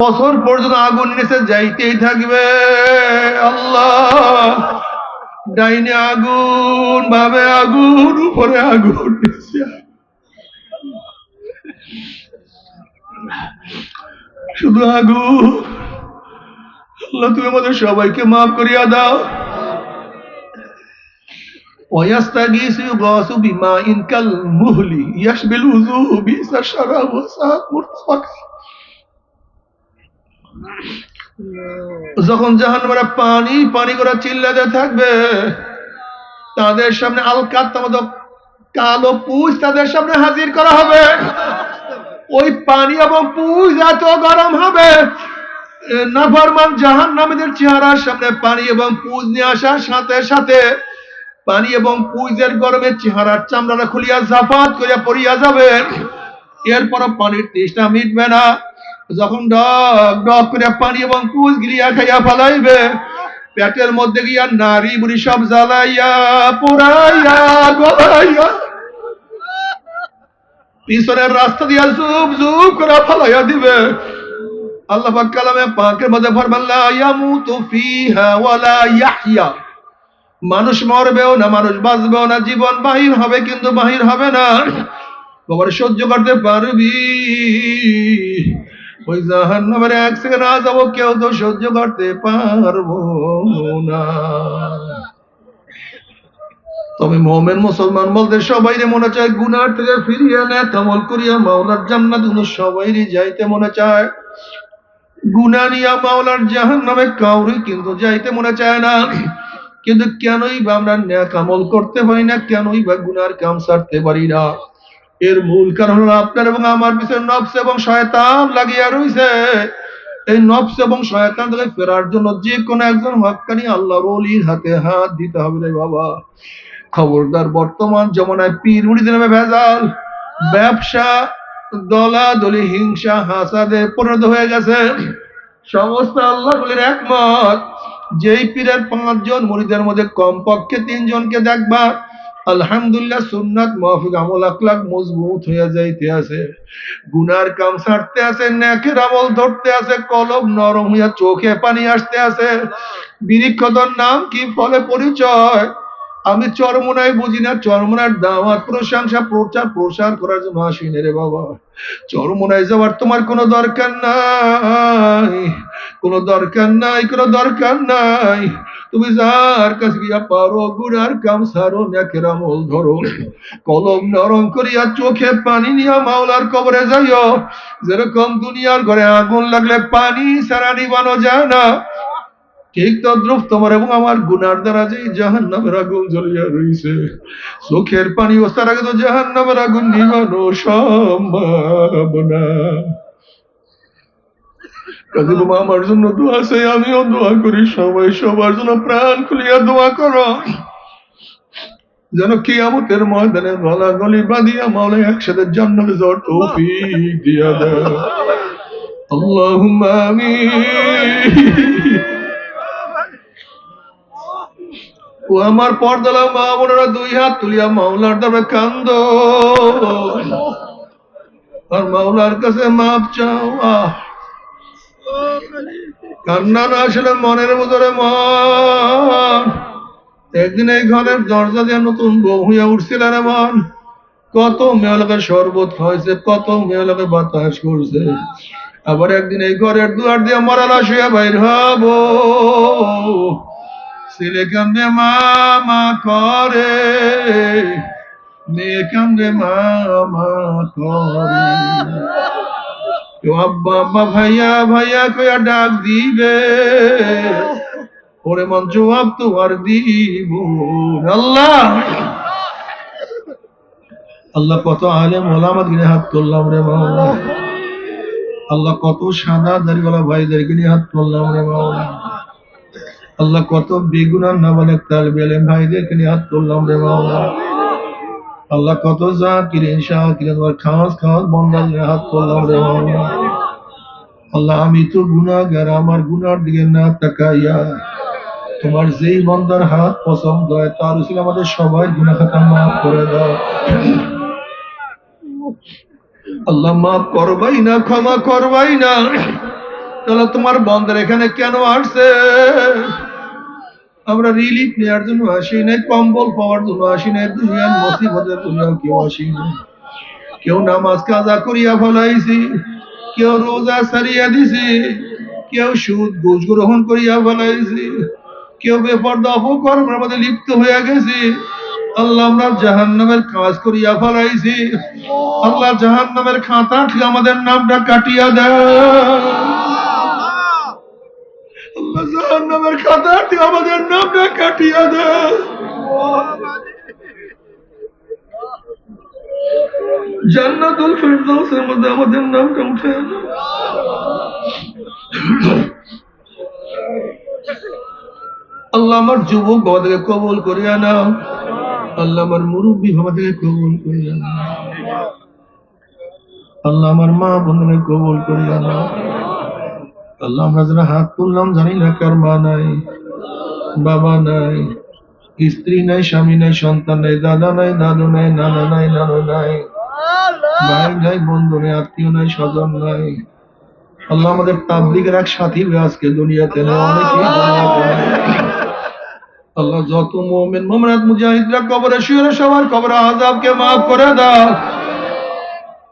বছর পর্যন্ত আগুন নিচে যাইতেই থাকবে আল্লাহ ডাইনে আগুন ভাবে আগুন উপরে আগুন নিচে আগুন। শুধু আগুন আল্লাহ তুমি আমাদের সবাইকে মাফ করিয়া দাও ويستغيث يغاث بماء كالمهل يشبه الوجوه بئس الشراب وساءت مرتفقا যখন জাহান্নামরা পানি পানি করে চিল্লাতে থাকবে, তাদের সামনে আলকাত মতো কালো পুষ তাদের সামনে হাজির করা হবে। ওই পানি এবং পুষ এত গরম হবে নাফরমান জাহান নামীদের চেহারার সামনে পানি এবং পুজ নিয়ে আসার সাথে সাথে পানি এবং পুজের গরমে চেহারার চামড়াটা খুলিয়া জাফাত করিয়া পড়িয়া যাবে। এরপর পানির তৃষ্ণা মিটবে না। যখন ডক ডক করে পানি এবং পুজ গিরিয়া খাইয়া ফালাইবে, পেটের মধ্যে গিয়া নারী বুড়ি সব জ্বালাইয়া পোড়াইয়া গলাইয়া, পিছনের রাস্তা দিয়া জুব জুব করে ফালাইয়া দিবে। আল্লাহ পাক কালামে পাকের মধ্যে ফরমান, লা ইয়ামুতু ফিহা ওয়ালা ইয়াহইয়া। মানুষ মরবেও না, মানুষ বাঁচবেও না, জীবন বাহির হবে কিন্তু বাহির হবে না। বাবার সহ্য করতে পারবি। ওই জাহান্নামের এক সেকেন্ড না যাব, কেউ তো সহ্য করতে পারব না। তবে মোমেন মুসলমান বলতে সবাই মনে চায়, গুনার থেকে ফিরিয়ে নেয় কামল করিয়া মাওলার জান্নাতগুলো সবাইরই যাইতে মনে চায়। গুনা নিয়া মাওলার জাহান নামে কাউরি কিন্তু যাইতে মনে চায় না। কিন্তু কেনই বা আমরা ন্যাক আমল করতে পারি না, কেনই বা গুনার কাম সারতে পারি না। এর মূল কারণ হলো আপনার এবং আমার পিছনে নফস এবং শয়তান লাগিয়া রইছে। এই নফস এবং শয়তান থেকে ফেরার জন্য যে কোনো একজন হক্কানি আল্লাহ রলির হাতে হাত দিতে হবে রে বাবা। খবরদার বর্তমান জমানায় পীর মুড়িদের নামে ভেজাল। ব্যবসা, দলাদলি, হিংসা, হাসাদে পরিণত হয়ে গেছে। সমস্ত আল্লাহ বলির একমত, যেই পীরের পাঁচজন মুরিদের মধ্যে কমপক্ষে তিনজনকে দেখবা আলহামদুলিল্লাহ সুন্নাত মাহফিক আমল আকলাক মজবুত হয়ে যাইতে আছে। গুনার কাম ছাড়তে আছে, নেকের আমল ধরতে আছে, কলম নরম হইয়া চোখে পানি আসতে আছে। বিরিক্ষতর নাম কি, ফলে পরিচয়? আমি চরমনায় বুঝি না, চরমনার দাওয়াত, প্রশংসা, প্রচার, প্রসার করার জন্য আসি রে বাবা। চরমনায় যাওয়ার তোমার কোনো দরকার নাই, কোনো দরকার নাই, কোনো দরকার নাই। তুমি যার কাছে গিয়া পারো গুনার কাম সারো নেকের আমল ধরো। কলম নরম করিয়া চোখে পানি নিয়া মাওলার কবরে যাইও। যেরকম দুনিয়ার ঘরে আগুন লাগলে পানি সারা নিবানো যায় না। ঠিক তদ্রুপ তোমার এবং আমার গুনার দ্বারা যে জাহান নামের আগুন জ্বলিয়া রইছে। চোখের পানি ওস্তার আগে তো জাহান নামের আগুন নিবানো সম্ভব না। কাজী বাবা আমার জন্য দোয়া চাই আমিও দোয়া করি সবাই সবার জন্য প্রাণ খুলিয়া দোয়া করো। যেন কি কিয়ামতের ময়দানে গলা গলি বাঁধিয়া মাওলা একসাথে জান্নাতে যাওয়ার তৌফিক দিয়া আল্লাহুম্মা আমিন। ও আমার পর্দালা মা বোনেরা দুই হাত তুলিয়া মাওলার দ্বারা কান্দ। আর মাওলার কাছে মাপ চাও আহ। কান্না না আসলে মনের ভিতরে মন। একদিন এই ঘরের দরজা দিয়ে নতুন বউ হইয়া উঠছিল রে মন। কত মেয়েলাকে শরবত খাওয়াইছে, কত মেয়েলাকে বাতাস করছে। আবার একদিন এই ঘরের দুয়ার দিয়ে মরালা শুয়ে বাইর হব। ছেলে কান্দে মামা করে। মেয়ে কান্দে মামা করে। কেউ আব্বা আব্বা ভাইয়া ভাইয়া কয়া ডাক দিবে। ওরে মন জবাব তোমার দিব আল্লাহ! আল্লাহ কত আলেম ওলামাদ গিনে হাত করলাম রে মাওলা। আল্লাহ কত সাদা দাড়িওয়ালা ভাইদেরকে নিয়ে হাত করলাম রে মাওলা। আল্লাহ কত বেগুনার নামালেক তালবে এলেম ভাইদেরকে নিয়ে হাত করলাম রে মাওলা। আল্লাহ কত যা কিরে শাহ কিরে, তোমার খাস খাস বন্দার হাত করলাম রে আল্লাহ, আমি তো গুনাহগার, আমার গুনার দিকে না তাকাইয়া তোমার যেই বন্দার হাত পছন্দ হয়, তার উচিত আমাদের সবাই গুনাহ খাতা মাফ করে দাও। আল্লাহ, মাফ করবাই না, ক্ষমা করবাই না। তাহলে তোমার বন্ধের এখানে কেন আসছে? আমরা রিলিফ নেওয়ার জন্য আসি নাই, কম্বল পাওয়ার জন্য আসি নাই, দুনিয়ার মুসিবতের জন্য কেউ আসি নাই। কেউ নামাজ কাজা করিয়া ফলাইছি, কেউ রোজা সারিয়া দিছি, কেউ সুদ ঘুষ গ্রহণ করিয়া ফলাইছি, কেউ বেপর্দা অপকর্মের মধ্যে লিপ্ত হইয়া গেছি। আল্লাহ আমরা জাহান নামের কাজ করিয়া ফলাইছি। আল্লাহ জাহান নামের খাতা আমাদের নামটা কাটিয়া দেয় আল্লাহ জাহান নামের খাতা থেকে আমাদের দেয় জান্নাতুল মধ্যে আমাদের নামটা উঠে আল্লাহ আমার যুবক আমাদেরকে কবল করিয়া নাও। আল্লাহ আমার মুরব্বী আমাদেরকে কবল করিয়া নাও। আল্লাহ আমার মা বোনদের কবল করিয়া নাও। আল্লাহ আমরা যারা হাত তুললাম, জানি না কার মা নাই, বাবা নাই, স্ত্রী নাই, স্বামী নাই, সন্তান নাই, দাদা নাই দাদু নাই, নানা নাই, নানু নাই, ভাই নাই, বন্ধু নাই, আত্মীয় নাই, স্বজন নাই আল্লাহ আমাদের তাবলিগের এক সাথী আজকে দুনিয়াতে দুনিয়াতে নেই। আল্লাহ যত মোমেন মোমনাথ মুজাহিদরা কবরে শুয়ে সবার কবরে আজাবকে মাফ করে দাও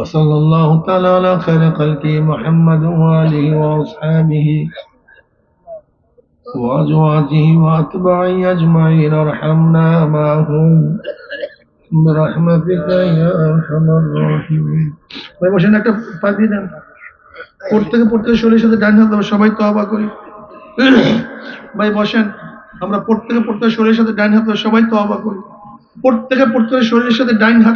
وصلى الله تعالى على خير خلقه محمد وآله وأصحابه وأزواجه وأتباعه أجمعين ارحمنا معهم برحمتك يا أرحم الراحمين ভাই বসেন একটা পা দিয়ে দেন প্রত্যেকে প্রত্যেকে শরীরের সাথে ডান হাত দেবো সবাই তবা করি ভাই বসেন আমরা প্রত্যেকে প্রত্যেকে শরীরের সাথে ডান হাত দেবো সবাই তবা করি প্রত্যেকে প্রত্যেকের শরীরের সাথে ডান হাত